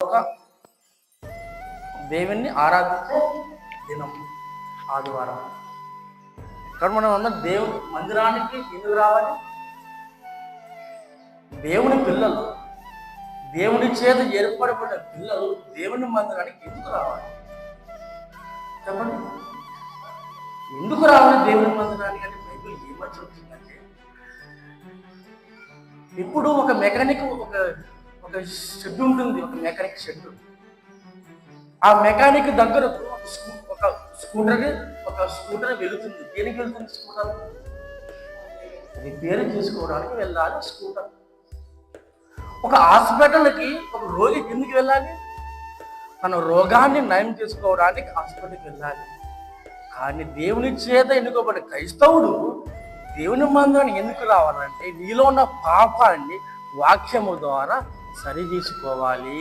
ఒక దేవుణ్ణి ఆరాధించే దినం ఆదివారం. ఇక్కడ మనం అందరం దేవుడు మందిరానికి ఎందుకు రావాలి? దేవుని పిల్లలు దేవుని చేత ఏర్పడబడిన పిల్లలు దేవుని మందిరానికి ఎందుకు రావాలి? చెప్పండి. ఎందుకు రావాలి దేవుని మందిరానికి అంటే బైబిల్ ఏమని చెప్తుందంటే ఇప్పుడు ఒక మెకానిక్ ఒక ఒక షెడ్ ఉంటుంది ఒక మెకానిక్ షెడ్. ఆ మెకానిక్ దగ్గరకు ఒక స్కూటర్ ఒక స్కూటర్ వెళుతుంది. దేనికి వెళుతుంది స్కూటర్? రిపేర్ చేసుకోవడానికి వెళ్ళాలి స్కూటర్. ఒక హాస్పిటల్కి ఒక రోగి ఎందుకు వెళ్ళాలి? తన రోగాన్ని నయం చేసుకోవడానికి హాస్పిటల్కి వెళ్ళాలి. కానీ దేవుని చేత ఎన్నుకోబడిన క్రైస్తవుడు దేవుని మందుని ఎందుకు రావాలంటే నీలో ఉన్న పాపాన్ని వాక్యము ద్వారా సరిదీసుకోవాలి.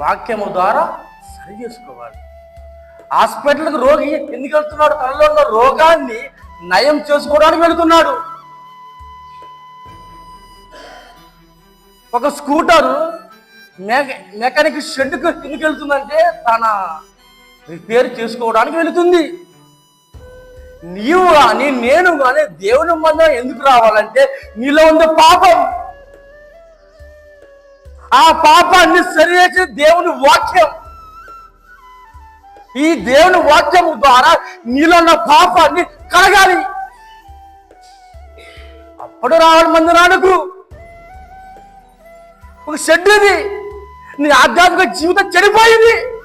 వాక్యము ద్వారా సరి చేసుకోవాలి హాస్పిటల్కి రోగి ఎందుకు వెళ్తున్నాడు? తనలో ఉన్న రోగాన్ని నయం చేసుకోవడానికి వెళుతున్నాడు. ఒక స్కూటరు మెకానిక్ షెడ్కు ఎందుకు వెళ్తుందంటే తన రిపేర్ చేసుకోవడానికి వెళుతుంది. నీవు? కానీ నేను కానీ దేవుని మందం ఎందుకు రావాలంటే నీలో ఉంది పాపం. ఆ పాపాన్ని సరిచేసే దేవుని వాక్యం. ఈ దేవుని వాక్యం ద్వారా నీలో ఉన్న పాపాన్ని కలగాలి. అప్పుడు రావాలి నాడుకు. ఒక షెడ్ ఇది. నీ ఆధ్యాత్మిక జీవితం చెడిపోయింది.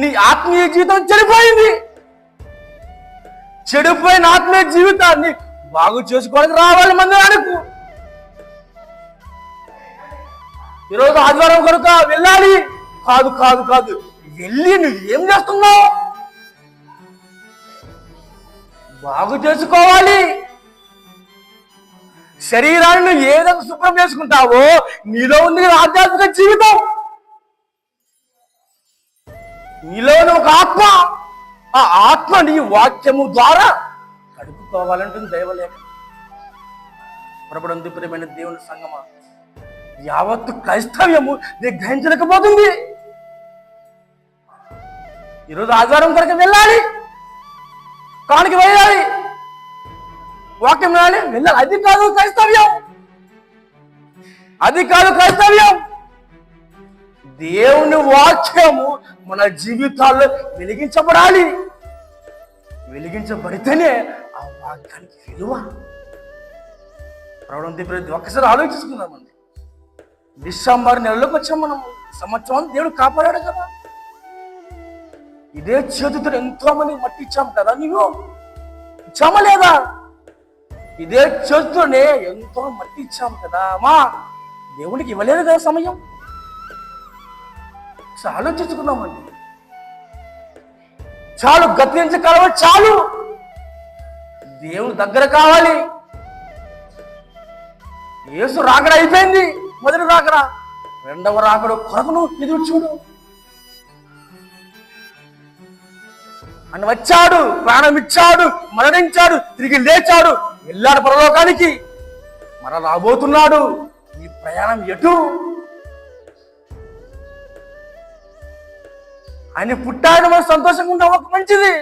నీ ఆత్మీయ జీవితం చెడిపోయింది. చెడిపోయిన ఆత్మీయ జీవితాన్ని బాగు చేసుకోవడానికి రావాలి మందిరానికి ఈరోజు ఆదివారం కనుక వెళ్ళాలి. కాదు కాదు కాదు. వెళ్ళి నువ్వు ఏం చేస్తున్నావు? బాగు చేసుకోవాలి. శరీరాన్ని నువ్వు ఏ విధంగా శుభ్రం చేసుకుంటావో నీలో ఉంది ఆధ్యాత్మిక జీవితం. నీలో ఒక ఆత్మ. ఆ ఆత్మ నీ వాక్యము ద్వారా కడుపుకోవాలంటుంది దైవలేఖ. పొరపడంది ప్రియమైన దేవుని సంగమ యావత్తు క్రైస్తవ్యము నీ గ్రహించలేకపోతుంది ఈరోజు ఆదివారం కొరకు వెళ్ళాలి కానికి వెళ్ళాలి వాక్యం వెళ్ళాలి వెళ్ళాలి. అది కాదు క్రైస్తవ్యం. అది కాదు క్రైస్తవ్యం. దేవుని వాక్యము మన జీవితాల్లో వెలిగించబడాలి. వెలిగించబడితేనే ఆ వాక్యానికి విలువ. ప్రవడం ప్రతి ఒక్కసారి ఆలోచించుకుందామండి. డిసెంబర్ నెలలోకి వచ్చాం మనం సంవత్సరం దేవుడు కాపాడాడు కదా. ఇదే చేతితో ఎంతో మంది మట్టి ఇచ్చాం కదా నీవు? ఇచ్చామా లేదా? ఇదే చేతితోనే ఎంతో మట్టి ఇచ్చాం కదా మా దేవునికి ఇవ్వలేదు కదా సమయం. ఒకసారి ఆలోచించుకున్నామండి చాలు గతించ చాలు. దేవుని దగ్గర కావాలి. యేసు రాకడ అయిపోయింది. మొదటి రాకడ. రెండవ రాకడ కొరకును ఎదురు చూడు. అని వచ్చాడు ప్రాణం ఇచ్చాడు మరణించాడు తిరిగి లేచాడు వెళ్ళాడు పరలోకానికి. మర రాబోతున్నాడు. ఈ ప్రయాణం ఎటు? ఆయన పుట్టాడు మనం సంతోషంగా ఉండవు ఒక మంచిది.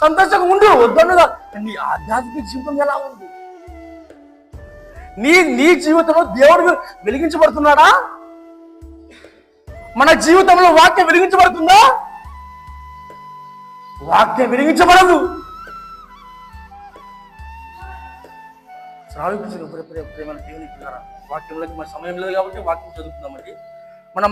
సంతోషంగా ఉండు వద్దన్నదా నీ ఆధ్యాత్మిక జీవితం ఎలా ఉంది? నీ నీ జీవితంలో దేవుడు వెలిగించబడుతున్నాడా? మన జీవితంలో వాక్యం వెలిగించబడుతుందా? వాక్యం వెలిగించబడదు. శ్రావించిన ప్రేమ దేవుని వాక్యంలోకి మన సమయం లేదు కాబట్టి వాక్యం చదువుకుందామండి. మన